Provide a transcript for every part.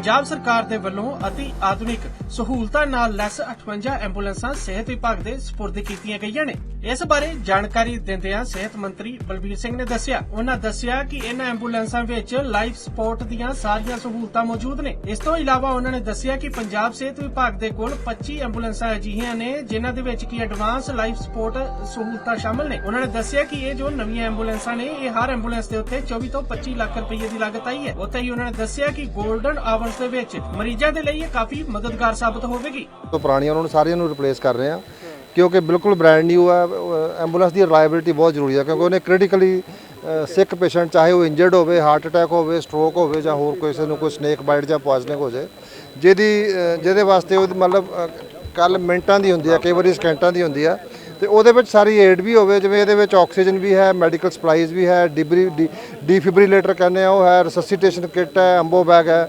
ਪੰਜਾਬ ਸਰਕਾਰ ਦੇ ਵੱਲੋਂ ਅਤੀ ਆਧੁਨਿਕ ਸਹੂਲਤਾਂ ਨਾਲ ਲੈਸ 58 ਐਂਬੂਲੈਂਸਾਂ ਸਿਹਤ ਵਿਭਾਗ ਦੇ ਸਪੁਰਦ ਕੀਤੀਆਂ ਗਈਆਂ ਨੇ। ਇਸ ਬਾਰੇ ਜਾਣਕਾਰੀ ਦਿੰਦਿਆਂ ਸਿਹਤ ਮੰਤਰੀ ਬਲਬੀਰ ਸਿੰਘ ਨੇ ਦੱਸਿਆ। ਉਹਨਾਂ ਦੱਸਿਆ ਕਿ ਇਹਨਾਂ ਐਂਬੂਲੈਂਸਾਂ ਵਿੱਚ ਲਾਈਫ ਸਪੋਰਟ ਦੀਆਂ ਸਾਰੀਆਂ ਸਹੂਲਤਾਂ ਮੌਜੂਦ ਨੇ। ਇਸ ਤੋਂ ਇਲਾਵਾ ਉਹਨਾਂ ਨੇ ਦੱਸਿਆ ਕਿ ਪੰਜਾਬ ਸਿਹਤ ਵਿਭਾਗ ਦੇ ਕੋਲ 25 ਐਂਬੂਲੈਂਸਾਂ ਅਜਿਹੀਆਂ ਨੇ, ਜਿਨ੍ਹਾਂ ਦੇ ਵਿੱਚ ਕੀ ਐਡਵਾਂਸ ਲਾਈਫ ਸਪੋਰਟ ਸਹੂਲਤਾਂ ਸ਼ਾਮਲ ਨੇ। ਉਹਨਾਂ ਨੇ ਦੱਸਿਆ ਕਿ ਇਹ ਜੋ ਨਵੀਆਂ ਐਂਬੂਲੈਂਸਾਂ ਨੇ, ਇਹ ਹਰ ਐਂਬੂਲੈਂਸ ਦੇ ਉੱਤੇ 24 ਤੋਂ 25 ਲੱਖ ਰੁਪਏ ਦੀ ਲਾਗਤ ਆਈ ਹੈ। ਉੱਥੇ ਹੀ ਉਹਨਾਂ ਨੇ ਦੱਸਿਆ ਕਿ 골ਡਨ ਆਵਰਸ ਦੇ ਵਿੱਚ ਮਰੀਜ਼ਾਂ ਦੇ ਲਈ ਇਹ ਕਾਫੀ ਮਦਦਗਾਰ ਸਾਬਤ ਹੋਵੇਗੀ। ਤੋਂ ਪੁਰਾਣੀਆਂ ਉਹਨਾਂ ਨੂੰ ਸਾਰੀਆਂ ਨੂੰ ਰਿਪਲੇਸ ਕਰ ਰਹੇ ਆ ਕਿਉਂਕਿ ਬਿਲਕੁਲ ਬ੍ਰਾਂਡ ਨਿਊ ਹੈ ਅਹ ਐਂਬੂਲੈਂਸ ਦੀ ਰਿਲਾਇਬਿਲਿਟੀ ਬਹੁਤ ਜ਼ਰੂਰੀ ਹੈ ਕਿਉਂਕਿ ਉਹਨੇ ਕ੍ਰਿਟੀਕਲੀ ਸਿੱਖ ਪੇਸ਼ੈਂਟ ਚਾਹੇ ਉਹ ਇੰਜਰਡ ਹੋਵੇ ਹਾਰਟ ਅਟੈਕ ਹੋਵੇ ਸਟ੍ਰੋਕ ਹੋਵੇ ਜਾਂ ਹੋਰ ਕਿਸੇ ਨੂੰ ਕੋਈ ਸਨੇਕ ਬਾਈਟ ਜਾਂ ਪੋਇਜ਼ਨਿੰਗ ਹੋ ਜਾਏ, ਜਿਹਦੀ ਜਿਹਦੇ ਵਾਸਤੇ ਉਹਦੀ ਮਤਲਬ ਕੱਲ ਮਿੰਟਾਂ ਦੀ ਹੁੰਦੀ ਹੈ ਕਈ ਵਾਰੀ ਸਕਿੰਟਾਂ ਦੀ ਹੁੰਦੀ ਹੈ ਤੇ ਉਹਦੇ ਵਿੱਚ ਸਾਰੀ ਏਡ ਵੀ ਹੋਵੇ, ਜਿਵੇਂ ਇਹਦੇ ਵਿੱਚ ਆਕਸੀਜਨ ਵੀ ਹੈ ਮੈਡੀਕਲ ਸਪਲਾਈਜ਼ ਵੀ ਹੈ ਡਿਬਰੀ ਡੀਫਿਬਰੀਲੇਟਰ ਕਹਿੰਦੇ ਆ, ਉਹ ਹੈ ਰਿਸਸੀਟੇਸ਼ਨ ਕਿੱਟ ਹੈ ਅੰਬੋ ਬੈਗ ਹੈ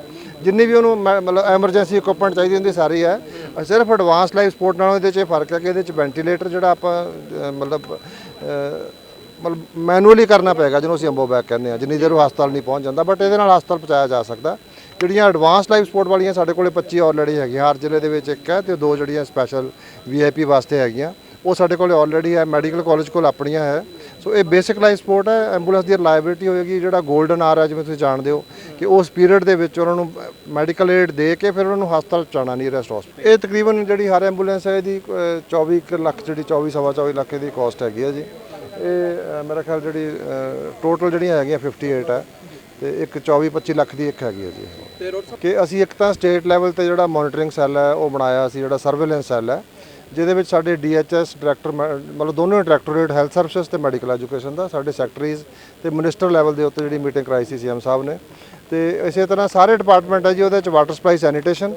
ਜਿੰਨੀ ਵੀ ਉਹਨੂੰ ਮੈਂ- ਮਤਲਬ ਐਮਰਜੈਂਸੀ ਇਕਵਿਪਮੈਂਟ ਚਾਹੀਦੀ ਹੁੰਦੀ ਸਾਰੀ ਹੈ। ਅਹ ਸਿਰਫ ਐਡਵਾਂਸ ਲਾਈਫ ਸਪੋਰਟ ਨਾਲੋਂ ਇਹਦੇ 'ਚ ਇਹ ਫ਼ਰਕ ਹੈ ਕਿ ਇਹਦੇ 'ਚ ਵੈਂਟੀਲੇਟਰ ਜਿਹੜਾ ਆਪਾਂ, ਅਹ ਮਤਲਬ ਅਹ ਮਤਲਬ ਮੈਨੂਅਲੀ ਕਰਨਾ ਪਏਗਾ, ਜਿਹਨੂੰ ਅਸੀਂ ਅੰਬੋ ਬੈਕ ਕਹਿੰਦੇ ਆ ਜਿੰਨੀ ਦੇਰ ਉਹ ਹਸਪਤਾਲ ਨਹੀਂ ਪਹੁੰਚ ਜਾਂਦਾ ਬਟ ਇਹਦੇ ਨਾਲ ਹਸਪਤਾਲ ਪਹੁੰਚਾਇਆ ਜਾ ਸਕਦਾ। ਜਿਹੜੀਆਂ ਐਡਵਾਂਸ ਲਾਈਫ ਸਪੋਰਟ ਵਾਲੀਆਂ ਸਾਡੇ ਕੋਲੇ 25 ਆਲਰੇਡੀ ਹੈਗੀਆਂ, ਹਰ ਜ਼ਿਲ੍ਹੇ ਦੇ ਵਿੱਚ ਇੱਕ ਹੈ ਤੇ ਦੋ ਜਿਹੜੀਆਂ ਸਪੈਸ਼ਲ ਵੀਆਈਪੀ ਵਾਸਤੇ ਹੈਗੀਆਂ। ਉਹ ਸਾਡੇ ਕੋਲੇ ਆਲਰੇਡੀ ਹੈ ਮੈਡੀਕਲ ਕਾਲਜ ਕੋਲ ਆਪਣੀਆਂ ਹੈ। ਸੋ ਇਹ ਬੇਸਿਕ ਲਾਈਫ ਸਪੋਰਟ ਹੈ ਐਂਬੂਲੈਂਸ ਦੀ ਰਿਲਾਇਬਿਲਿਟੀ ਹੋਏਗੀ, ਜਿਹੜਾ 골ਡਨ ਆਰ ਹੈ, ਜਿਵੇਂ ਤੁਸੀਂ ਜਾਣਦੇ ਹੋ। ਕਿ ਉਸ ਪੀਰੀਅਡ ਦੇ ਵਿੱਚ ਉਹਨਾਂ ਨੂੰ ਮੈਡੀਕਲ ਏਡ ਦੇ ਕੇ ਫਿਰ ਉਹਨਾਂ ਨੂੰ ਹਸਪਤਾਲ ਪਹੁੰਚਾਉਣਾ ਨੀਅਰੈਸਟ ਹਸਪਤਾਲ ਇਹ ਤਕਰੀਬਨ ਜਿਹੜੀ ਹਰ ਐਂਬੂਲੈਂਸ ਹੈ ਇਹਦੀ ਅਹ, 24 ਕੁ ਲੱਖ ਜਿਹੜੀ 24 ਸਵਾ 24 ਲੱਖ ਦੀ ਕਾਸਟ ਹੈਗੀ ਹੈ ਜੀ। ਇਹ ਮੇਰਾ ਖਿਆਲ ਜਿਹੜੀ ਟੋਟਲ ਜਿਹੜੀਆਂ ਹੈਗੀਆਂ 58 ਹੈ ਤੇ ਇੱਕ 24 25 ਲੱਖ ਦੀ ਇੱਕ ਹੈਗੀ ਹੈ ਜੀ। ਕਿ ਅਸੀਂ ਇੱਕ ਤਾਂ ਸਟੇਟ ਲੈਵਲ ਤੇ ਜਿਹੜਾ ਮੋਨੀਟਰਿੰਗ ਸੈੱਲ ਹੈ ਉਹ ਬਣਾਇਆ ਸੀ ਜਿਹੜਾ ਸਰਵੇਲੈਂਸ ਸੈੱਲ ਹੈ ਜਿਹਦੇ ਵਿੱਚ ਸਾਡੇ ਡੀਐਚਐਸ ਡਾਇਰੈਕਟਰ ਮਤਲਬ ਦੋਨੋਂ ਡਾਇਰੈਕਟੋਰੇਟ ਹੈਲਥ ਸਰਵਿਸਿਜ਼ ਤੇ ਮੈਡੀਕਲ ਐਜੂਕੇਸ਼ਨ ਦਾ, ਸਾਡੇ ਸੈਕਟਰੀਜ਼ ਤੇ ਮਿਨਿਸਟਰ ਲੈਵਲ ਦੇ ਉੱਤੇ ਜਿਹੜੀ ਮੀਟਿੰਗ ਕਰਾਈ ਸੀ ਸੀਐਮ ਸਾਹਿਬ ਨੇ। ਤੇ ਇਸੇ ਤਰ੍ਹਾਂ ਸਾਰੇ ਡਿਪਾਰਟਮੈਂਟ ਹੈ ਜੀ, ਉਹਦੇ ਵਿੱਚ ਵਾਟਰ ਸਪਲਾਈ ਸੈਨੀਟੇਸ਼ਨ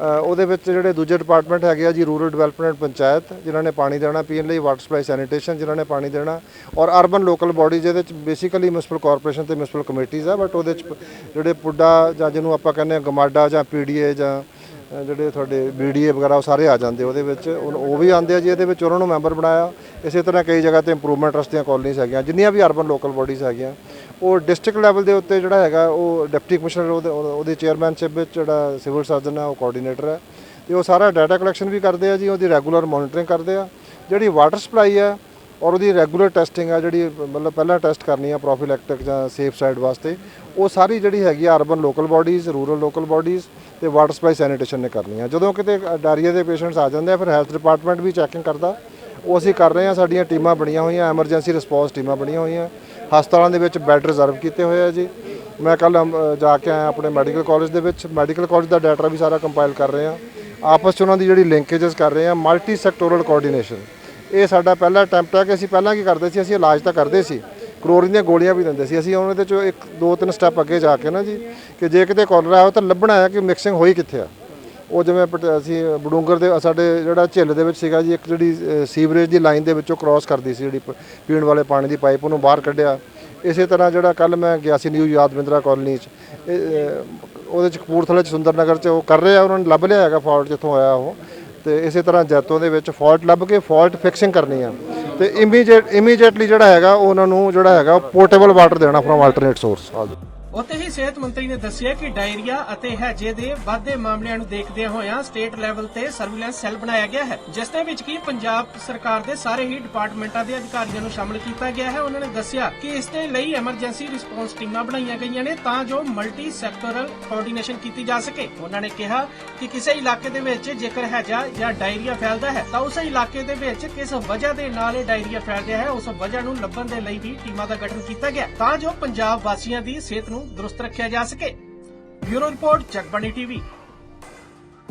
ਉਹਦੇ ਵਿੱਚ ਜਿਹੜੇ ਦੂਜੇ ਡਿਪਾਰਟਮੈਂਟ ਹੈਗੇ ਆ ਜੀ, ਰੂਰਲ ਡਿਵੈਲਪਮੈਂਟ ਪੰਚਾਇਤ, ਜਿਨ੍ਹਾਂ ਨੇ ਪਾਣੀ ਦੇਣਾ ਪੀਣ ਲਈ, ਵਾਟਰ ਸਪਲਾਈ ਸੈਨੀਟੇਸ਼ਨ ਜਿਨ੍ਹਾਂ ਨੇ ਪਾਣੀ ਦੇਣਾ, ਔਰ ਅਰਬਨ ਲੋਕਲ ਬਾਡੀ ਜਿਹਦੇ ਵਿੱਚ ਬੇਸਿਕਲੀ ਮਿਊਨਿਸਪਲ ਕਾਰਪੋਰੇਸ਼ਨ ਤੇ ਮਿਊਨਿਸਪਲ ਕਮੇਟੀਜ਼ ਆ, ਬਟ ਉਹਦੇ ਵਿੱਚ ਜਿਹੜੇ ਪੁੱਡਾ ਜਾਂ ਜਿਹਨੂੰ ਆਪਾਂ ਕਹਿੰਦੇ ਆ ਗਮਾਡਾ ਜਾਂ ਪੀਡੀਏ ਜਾਂ ਜਿਹੜੇ ਤੁਹਾਡੇ ਬੀਡੀਏ ਵਗੈਰਾ ਉਹ ਸਾਰੇ ਆ ਜਾਂਦੇ ਉਹਦੇ ਵਿੱਚ। ਉਹ ਉਹ ਵੀ ਆਉਂਦੇ ਆ ਜੀ, ਇਹਦੇ ਵਿੱਚ ਉਹਨਾਂ ਨੂੰ ਮੈਂਬਰ ਬਣਾਇਆ। ਇਸੇ ਤਰ੍ਹਾਂ ਕਈ ਜਗ੍ਹਾ ਤੇ ਇੰਪਰੂਵਮੈਂਟ ਟਰਸਟ ਦੀਆਂ ਕਾਲਨੀਆਂ ਹੈਗੀਆਂ, ਜਿੰਨੀਆਂ ਵੀ ਅਰਬਨ ਲੋਕਲ ਬਾਡੀਜ਼ ਹੈਗੀਆਂ। ਉਹ ਡਿਸਟ੍ਰਿਕਟ ਲੈਵਲ ਦੇ ਉੱਤੇ ਜਿਹੜਾ ਹੈਗਾ, ਉਹ ਡਿਪਟੀ ਕਮਿਸ਼ਨਰ ਉਹਦੇ ਉਹਦੇ ਚੇਅਰਮੈਨਸ਼ਿਪ ਵਿੱਚ ਜਿਹੜਾ ਸਿਵਲ ਸਰਜਨ ਹੈ, ਉਹ ਕੋਆਰਡੀਨੇਟਰ ਹੈ। ਤੇ ਉਹ ਸਾਰਾ ਡਾਟਾ ਕਲੈਕਸ਼ਨ ਵੀ ਕਰਦੇ ਆ ਜੀ, ਉਹਦੀ ਰੈਗੂਲਰ ਮੋਨੀਟਰਿੰਗ ਕਰਦੇ ਆ। ਜਿਹੜੀ ਵਾਟਰ ਸਪਲਾਈ ਹੈ ਔਰ ਉਹਦੀ ਰੈਗੂਲਰ ਟੈਸਟਿੰਗ ਆ ਜਿਹੜੀ, ਮਤਲਬ ਪਹਿਲਾਂ ਟੈਸਟ ਕਰਨੀ ਆ ਪ੍ਰੋਫਿਲੈਕਟਿਕ ਜਾਂ ਸੇਫ ਸਾਈਡ ਵਾਸਤੇ, ਉਹ ਸਾਰੀ ਜਿਹੜੀ ਹੈਗੀ ਆ urban local bodies rural local bodies ਤੇ ਵਾਟਰ ਸਪਲਾਈ ਸੈਨੀਟੇਸ਼ਨ ਨੇ ਕਰਨੀ ਆ। ਜਦੋਂ ਕਿਤੇ ਡਾਇਰੀਆ ਦੇ ਪੇਸ਼ੈਂਟਸ ਆ ਜਾਂਦੇ ਆ, ਫਿਰ ਹੈਲਥ ਡਿਪਾਰਟਮੈਂਟ ਵੀ ਚੈਕਿੰਗ ਕਰਦਾ। ਉਹ ਅਸੀਂ ਕਰ ਰਹੇ ਹਾਂ ਸਾਡੀਆਂ ਟੀਮਾਂ ਬਣੀਆਂ ਹੋਈਆਂ ਐਮਰਜੈਂਸੀ ਰਿਸਪੌਂਸ ਟੀਮਾਂ ਬਣੀਆਂ ਹੋਈਆਂ। ਹਸਪਤਾਲਾਂ ਦੇ ਵਿੱਚ ਬੈੱਡ ਰਿਜ਼ਰਵ ਕੀਤੇ ਹੋਏ ਆ ਜੀ। ਮੈਂ ਕੱਲ ਜਾ ਕੇ ਆਇਆ ਆਪਣੇ ਮੈਡੀਕਲ ਕਾਲਜ ਦੇ ਵਿੱਚ। ਮੈਡੀਕਲ ਕਾਲਜ ਦਾ ਡਾਟਾ ਵੀ ਸਾਰਾ ਕੰਪਾਈਲ ਕਰ ਰਹੇ ਹਾਂ ਆਪਸ 'ਚ ਉਹਨਾਂ ਦੀ ਜਿਹੜੀ ਲਿੰਕੇजेस ਕਰ ਰਹੇ ਹਾਂ ਮਲਟੀ ਸੈਕਟੋਰਲ ਕੋਆਰਡੀਨੇਸ਼ਨ ਇਹ ਸਾਡਾ ਪਹਿਲਾ ਅਟੈਂਪਟ ਹੈ ਕਿ ਅਸੀਂ ਪਹਿਲਾਂ ਕੀ ਕਰਦੇ ਸੀ ਅਸੀਂ ਇਲਾਜ ਤਾਂ ਕਰਦੇ ਸੀ। ਕਲੋਰੀਨ ਦੀਆਂ ਗੋਲੀਆਂ ਵੀ ਦਿੰਦੇ ਸੀ। ਅਸੀਂ ਉਹਨਾਂ ਦੇ ਚੋਂ ਇੱਕ ਦੋ ਤਿੰਨ ਸਟੈਪ ਅੱਗੇ ਜਾ ਕੇ ਨਾ ਜੀ ਕਿ ਜੇ ਕਿਤੇ ਕਾਲਰਾ ਆਇਆ ਤਾਂ ਲੱਭਣਾ ਹੈ ਕਿ ਮਿਕਸਿੰਗ ਹੋਈ ਕਿੱਥੇ ਆ। ਉਹ ਜਿਵੇਂ ਪਟ- ਅਸੀਂ ਬਡੂੰਗਰ ਦੇ ਸਾਡੇ ਜਿਹੜਾ ਝਿੱਲ ਦੇ ਵਿੱਚ ਸੀਗਾ ਜੀ ਇੱਕ ਜਿਹੜੀ ਸੀਵਰੇਜ ਦੀ ਲਾਈਨ ਦੇ ਵਿੱਚੋਂ ਕ੍ਰਾਸ ਕਰਦੀ ਸੀ ਜਿਹੜੀ ਪ- ਪੀਣ ਵਾਲੇ ਪਾਣੀ ਦੀ ਪਾਈਪ ਉਹਨੂੰ ਬਾਹਰ ਕੱਢਿਆ। ਇਸੇ ਤਰ੍ਹਾਂ ਜਿਹੜਾ ਕੱਲ ਮੈਂ ਗਿਆ ਸੀ ਨਿਊ ਯਾਦਵਿੰਦਰਾ ਕਾਲਨੀ 'ਚ ਇਹ, ਉਹਦੇ 'ਚ ਕਪੂਰਥਲੇ 'ਚ ਸੁੰਦਰ ਨਗਰ 'ਚ ਉਹ ਕਰ ਰਹੇ ਆ ਉਹਨਾਂ ਨੇ ਲੱਭ ਲਿਆ ਹੈਗਾ ਫਾਲਟ ਜਿੱਥੋਂ ਆਇਆ ਉਹ। ਤੇ ਇਸੇ ਤਰ੍ਹਾਂ ਜੈਤੋਂ ਦੇ ਵਿੱਚ ਫਾਲਟ ਲੱਭ ਕੇ ਫਾਲਟ ਫਿਕਸਿੰਗ ਕਰਨੀ ਆ। ਤੇ ਇਮੀਡੀਏਟ ਇਮੀਡੀਏਟਲੀ ਜਿਹੜਾ ਹੈਗਾ, ਉਹਨਾਂ ਨੂੰ ਜਿਹੜਾ ਹੈਗਾ ਪੋਰਟੇਬਲ ਵਾਟਰ ਦੇਣਾ ਫਰਮ ਆਲਟਰਨੇਟ ਸੋਰਸ ਉੱਥੇ ਹੀ ਸਿਹਤ ਮੰਤਰੀ ਨੇ ਦੱਸਿਆ ਕਿ ਡਾਇਰੀਆ ਅਤੇ ਹੈਜੇ ਦੇ ਵਾਧੇ ਮਾਮਲਿਆਂ ਨੂੰ ਦੇਖਦਿਆਂ ਹੋਇਆਂ ਸਟੇਟ ਲੈਵਲ ਤੇ ਸਰਵੀਲੈਂਸ ਸੈੱਲ ਬਣਾਇਆ ਗਿਆ ਹੈ, ਜਿਸ ਦੇ ਵਿੱਚ ਕੀ ਪੰਜਾਬ ਸਰਕਾਰ ਦੇ ਸਾਰੇ ਹੀ ਡਿਪਾਰਟਮੈਂਟਾਂ ਦੇ ਅਧਿਕਾਰੀਆਂ ਨੂੰ ਸ਼ਾਮਲ ਕੀਤਾ ਗਿਆ ਹੈ। ਉਹਨਾਂ ਨੇ ਦੱਸਿਆ ਕਿ ਇਸ ਦੇ ਲਈ ਐਮਰਜੈਂਸੀ ਰਿਸਪੌਂਸ ਟੀਮਾਂ ਬਣਾਈਆਂ ਗਈਆਂ ਨੇ ਤਾਂ ਜੋ ਮਲਟੀ ਸੈਕਟੋਰਲ ਕੋਆਰਡੀਨੇਸ਼ਨ ਕੀਤੀ ਜਾ ਸਕੇ। ਉਹਨਾਂ ਨੇ ਕਿਹਾ ਕਿ ਕਿਸੇ ਇਲਾਕੇ ਦੇ ਵਿੱਚ ਜੇਕਰ ਹੈਜਾ ਜਾਂ ਡਾਇਰੀਆ ਫੈਲਦਾ ਹੈ, ਤਾਂ ਉਸ ਇਲਾਕੇ ਦੇ ਵਿੱਚ ਕਿਸ ਵਜ੍ਹਾ ਦੇ ਨਾਲ ਇਹ ਡਾਇਰੀਆ ਫੈਲ ਰਿਹਾ ਹੈ, ਉਸ ਵਜ੍ਹਾ ਨੂੰ ਲੱਭਣ ਦੇ ਲਈ ਵੀ ਟੀਮਾਂ ਦਾ ਗਠਨ ਕੀਤਾ ਗਿਆ ਤਾਂ ਜੋ ਪੰਜਾਬ ਵਾਸੀਆਂ ਦੀ ਸਿਹਤ ਨੂੰ ਦਰੁਸਤ ਰੱਖਿਆ ਜਾ ਸਕੇ। Bureau report Jagbani TV.